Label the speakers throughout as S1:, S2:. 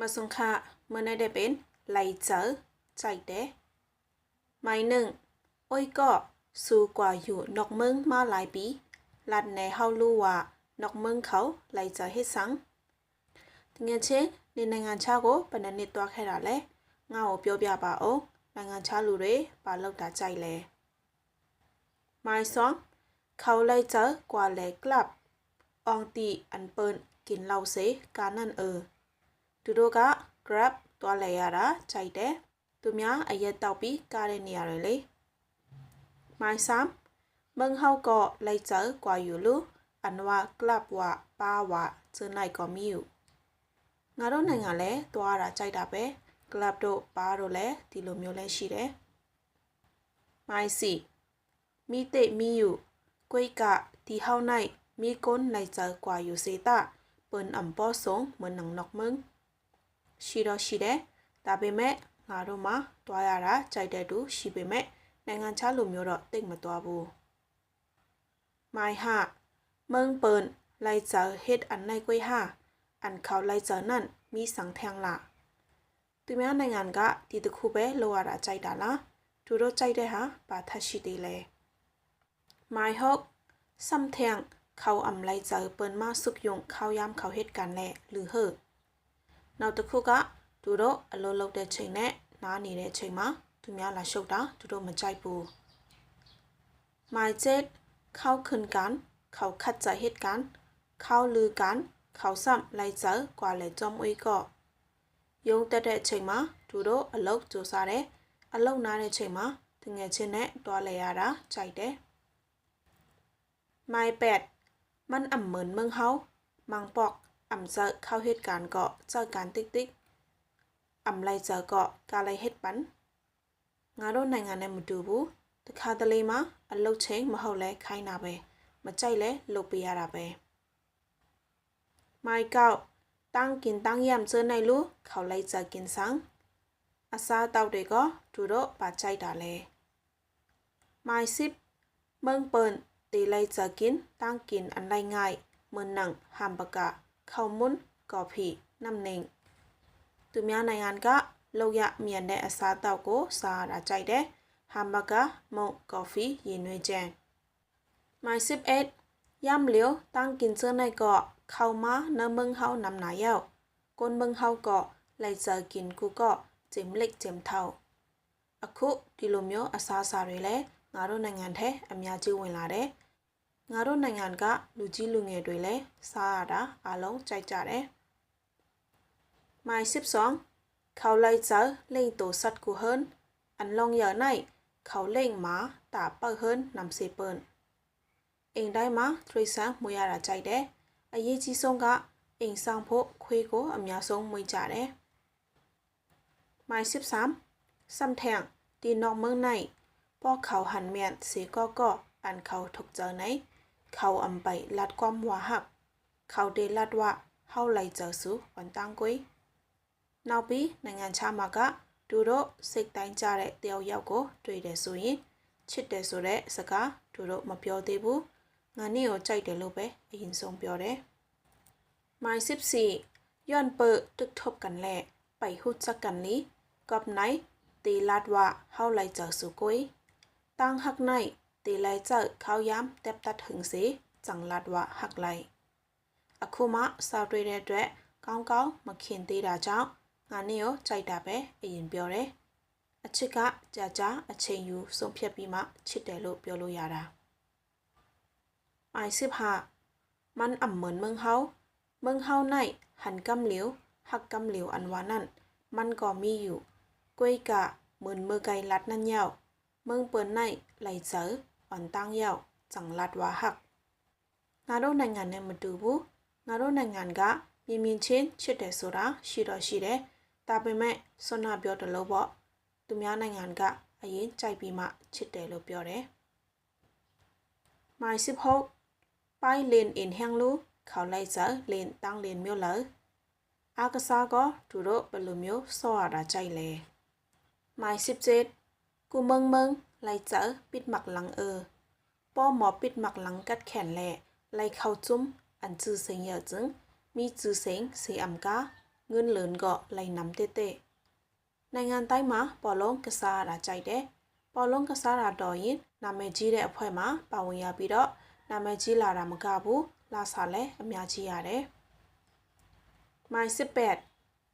S1: มาสงค่ะเมื่อได้ได้เป็นไหลเจอใจเด้หมายหนึ่งโอ้ยก็สู้กว่าอยู่นอกเมืองมาหลายปีลัดในเฮารู้ว่านอกเมืองเขาไหลเจอให้สังတငယ်ချင်းနေနိုင်ငံခြားကိုဘယ်နှစ်နှစ်သွားခဲ့တာလဲငါ့ကိုပြောပြပါဦးနိုင်ငံခြားလူတွေဘာလုပ်တာကြိုက်လဲမိုင်ဆွန်เขาเลยเจอกว่าเลยกลับอองตีอันเปินกินเหล้าเสการนั่นเออ သူတို့က grab သွားလဲရတာခြိုက်တယ်သူများအရက်တောက်ပြီးကားတဲ့နေရာတွေလေမိုင်းဆမ်မင်ဟောက်ကောလိုက်ချောကွာယူလူအန်ဝါကလပ်ဝပါဝစနိုင်ကောမီယူငါတို့နိုင်ငံလဲသွားတာကြိုက်တာပဲကလပ်တို့ပါတို့လဲဒီလိုမျိုးလဲရှိတယ်မိုင်းစီမိတိတ်မီယူကွိကတီဟောင်းနိုင်မိကွန်နိုင်ချောကွာယူစေတာပွန်အမ်ပေါ်ဆုံမနံ nok မင်း ရှိတော့ရှိတယ်ဒါပေမဲ့ငါတို့မှတွားရတာကြိုက်တဲ့သူရှိပေမဲ့နိုင်ငံခြားလူမျိုးတော့တိတ်မတွားဘူးမိုင်ဟာမင်းเปิ้นไล่เจอเฮ็ดอันในกุ้ยห้าอันเขาไล่เจอนั่นมีสังแทงละသူများနိုင်ငံကဒီတစ်ခုပဲလိုရတာကြိုက်တာလားသူတို့ကြိုက်တဲ့ဟာဘာထက်ရှိသေးလဲမိုင်ဟုတ် something เขาอำไล่เจอเปิ้นมาสุกยงเขายามเขาเฮ็ดกันแหละหรือเฮอ နောက်တစ်ခုကသူတို့အလုပ်လုပ်တဲ့ချိန်နဲ့နားနေတဲ့ချိန်မှာသူများလာရှုပ်တာသူတို့မကြိုက်ဘူး။မိုင်เจ็ดเข้าขึ้นกันเขาขัดใจเหตุการณ์เข้าลือกันเขาซ้ำไล่เจอกว่าเลยจอมอุ้ยก็ယုံတက်တဲ့ချိန်မှာသူတို့အလုပ်ကြိုးစားတယ်အလုပ်နားတဲ့ချိန်မှာတငယ်ချင်းနဲ့တွားလဲရတာကြိုက်တယ်မိုင်แปดมันอ่ำเหมือนเมืองเฮามังปอก อ่ำเจอเข้าเหตุการณ์ก็เจอการติ๊กติ๊กอ่ำไรเจอก็กาไรเฮ็ดปันငါတို့နိုင်ငံနဲ့မတူဘူးတခါတလေမှာအလုတ်ချင်းမဟုတ်လဲခိုင်းတာပဲမကြိုက်လဲလုပ်ပေးရတာပဲမိုင်ကောက်တန်းกินတန်းရမ်စနိုင်လူခေါလိုက်ကြกินဆောင်အစားတောက်တွေကသူတို့ပါကြိုက်တာလဲမိုင်စစ်မင်းပန်ตีไลจะกินตั้งกินอันไรง่ายเหมือนห นังฮัมบกะข้าวมุนกอผีน้ำเน่งသူများနိုင်ငံကလောက်ရမြန်တဲ့အစားအသောက်ကိုစားရတာကြိုက်တယ်ဟမ်ဘဂါမုန်ကော်ဖီရေနွေးကြံမိုင်18ยำเหลียวตั้งกินเสื้อในเกาะเข้ามาเนื้อมึงเฮานำหนาเย้าก้นมึงเฮาเกาะไลเจอกินกูก็เจ็มเล็กเจ็มเท่าအခုဒီလိုမျိုးအစားအစာတွေလည်းငါတို့နိုင်ငံထဲအများကြီးဝင်လာတယ် ငါတို့နိုင်ငံကလူကြီးလူငယ်တွေလည်းစားရတာအလုံးကြိုက်ကြတယ်။မိုင်12เขาไล่เจอเล่งตัวสัตว์กูเฮิรนอันลองเหยอในเขาเล่งหมาตาเปิเฮิรนนำเซเปิลเองได้มาทรีซังมวยาราใจเด้အရေးကြီးဆုံးကအိမ်ဆောင်ဖို့ခွေးကိုအများဆုံးမွေးကြတယ်။မိုင်13စမ်ထန်ဒီနော်မင်းနိုင်ပေါเขาหันเมียนสีก็ก็อัน เขาถูกเจอไหนเขาอำไปลัดความว่าหัก เขาเดลัดว่าเฮาไลเจอสูวันตั้งกุยနောက်ပြီးနိုင်ငံခြားမှာကသူတို့စိတ်တိုင်းကြတဲ့တယောက်ယောက်ကိုတွေ့တယ်ဆိုရင်ချစ်တယ်ဆိုတဲ့စကားသူတို့မပြောသေးဘူးငါနေ့ကိုကြိုက်တယ်လို့ပဲအရင်ဆုံးပြောတယ်မိုင်14ย้อนเปิดตึกทบกันแหละไปหุดจักกันนี้กับไหนตีลาดว่าเฮาไลเจอสุกุยตั้งหักใน ตีไลเจอเขาย้ำเต็บตัดถึงสีจังลาดว่าหักไลအခုမှစောက်တွေ့တဲ့အတွက်ကောင်းကောင်းမခင်သေးတာကြောင့်ငါနဲ့ရောကြိုက်တာပဲအရင်ပြောတယ်အချစ်ကကြာကြာအချိန်ယူဆုံးဖြတ်ပြီးမှချစ်တယ်လို့ပြောလို့ရတာအိုင်စစ်ဟာมันอ่ำเหมือนเมืองเฮาเมืองเฮาในหันกำเหลียวหักกำเหลียวอันวานั่นมันก็มีอยู่ก้วยกะเหมือนมือไกลัดนั่นเย้าเมืองเปิ้นในไหลเจอ อ่อนตั้งเย้าจังลัดว่าหักငါတို့နိုင်ငံနဲ့မတူဘူးငါတို့နိုင်ငံကမြင်မြင်ချင်းချစ်တယ်ဆိုတာရှိတော့ရှိတယ်ဒါပေမဲ့ဆွမ်းနာပြောတယ်လို့ပေါ့သူများနိုင်ငံကအရင်ကြိုက်ပြီးမှချစ်တယ်လို့ပြောတယ်မိုင်စစ်ဟုတ်ပိုင်လင်အင်ဟန်လူเขาไล่เจอเลนตั้งเลนမျိုးလေအကစားကသူတို့ဘယ်လိုမျိုးစောရတာကြိုက်လဲမိုင်17กูเมืองเมือง ไล่เจอปิดหมักหลังเออป้อหมอปิดหมักหลังกัดแขนแหละไล่เข้าจุ้มอันจื้อเสียงเยอะจึงมีจื้อเสียงเสียอำกา ငွန်းလွန်ကလိုက်နမ်တေတေနိုင်ငံတိုင်းမှာပေါ်လုံးကစားရတာကြိုက်တယ်ပေါ်လုံးကစားတာတော့ရင်နာမည်ကြီးတဲ့အဖွဲ့မှာပါဝင်ရပြီးတော့နာမည်ကြီးလာတာမကဘူးလာစားလဲအများကြီးရတယ်မိုင်စစ်ပက်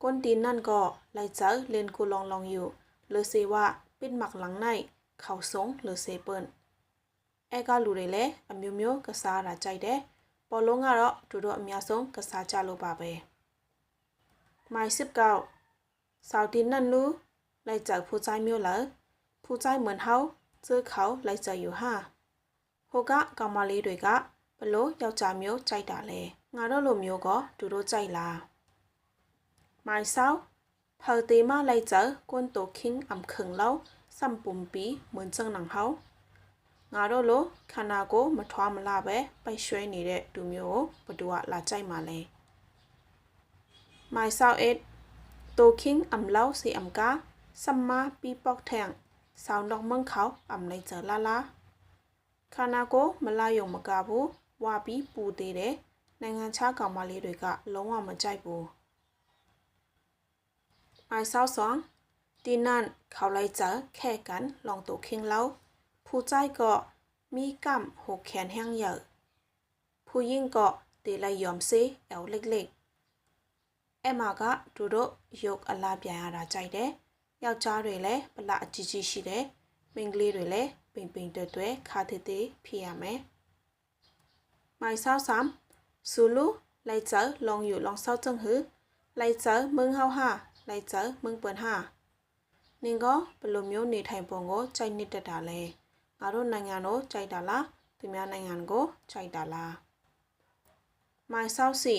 S1: ကွန်တီနန်ก็လိုက်ကျလင်ကူလောင်လောင်อยู่လေစေဝပိတ်มักหลังใน ခေါဆုံလူစေပွန်းအဲကလူတွေလည်းအမျိုးမျိုးကစားတာကြိုက်တယ်ပေါ်လုံးကတော့သူတို့အများဆုံးကစားကြလို့ပါပဲမိုင်စစ်ကောက်စောက်တီနန်လူလိုက်ကြဖူဆိုင်မျိုးလာဖူဆိုင်မန်ဟောက်ဇေခေါလိုက်ကြယူဟာဟိုကကောင်မလေးတွေကဘလို့ယောက်ျားမျိုးကြိုက်တာလဲငါတို့လိုမျိုးကသူတို့ကြိုက်လားမိုင်ဆောက်ဖော်တီမလိုက်ကြကွန်တိုခင်းအမ်ခင်းလောက် စံပုံပီမွန်စံနံဟောင်းငါတို့လိုခန္ဓာကိုမထွားမလာပဲပိုက်ရွှဲနေတဲ့သူမျိုးကိုဘသူကလာကြိုက်မှာလဲ myself it talking am lao si am ka samma pi pok thang sound dog mang khao am lai cha la la ခန္ဓာကိုမလာယုံမကဘူးဝါပြီးပူသေးတယ်နိုင်ငံခြားကောင်မလေးတွေကလုံးဝမကြိုက်ဘူး myself song ဆောက်ဆောင်ဒီနန်เขาไล่เจอแค่กันลองตัวคิงเล่าผู้ใจก็มีกำหกแขนแห้งเยอะผู้ยิ่งก็ตีไลยอมซีแอวเล็กๆအဲမှာကသူတို့ရုပ်အလားပြန်ရတာကြိုက်တယ်ယောက်ျားတွေလည်းပလအကြီးကြီးရှိတယ်မိန်းကလေးတွေလည်းပိန်ပိန်တွဲတွဲခါသေးသေးဖြစ်ရမယ်မိုင်ဆောက်ဆမ်ဆူလူလိုက်ကျလောင်ယူလောင်ဆောက်ကျငဟឺလိုက်ကျမင်းဟောဟာလိုက်ကျမင်းပွန်ဟာ နင်ကဘယ်လိုမျိုးနေထိုင်ပုံကိုကြိုက်နစ်တက်တာလဲငါတို့နိုင်ငံတို့ကြိုက်တာလားသူများနိုင်ငံကိုကြိုက်တာလားမိုင်ဆောက်စီ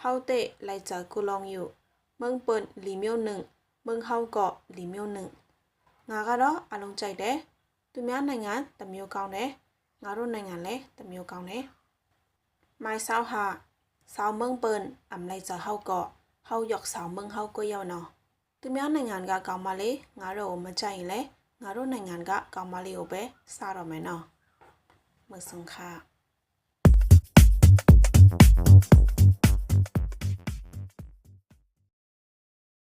S1: ဟောက်တဲ့လိုက်ကျကူလောင်ယူမင်းပွန်လီမျိုးနင်မင်းဟောက်ကောလီမျိုးနင်ငါကတော့အလုံးကြိုက်တယ်သူများနိုင်ငံတစ်မျိုးကောင်းတယ်ငါတို့နိုင်ငံလည်းတစ်မျိုးကောင်းတယ်မိုင်ဆောက်ဟာဆောင်းမင်းပွန်အမ်လိုက်ကျဟောက်ကော ဟောက်ယောက်ဆောင်းမင်းဟောက်ကိုရောက်နော်သူများနိုင်ငံကကောင်းမလေးငါတို့ကိုမကြိုက်ရင်လည်းငါတို့နိုင်ငံကကောင်းမလေးကိုပဲစတော့မယ်နော်မဆုံခါ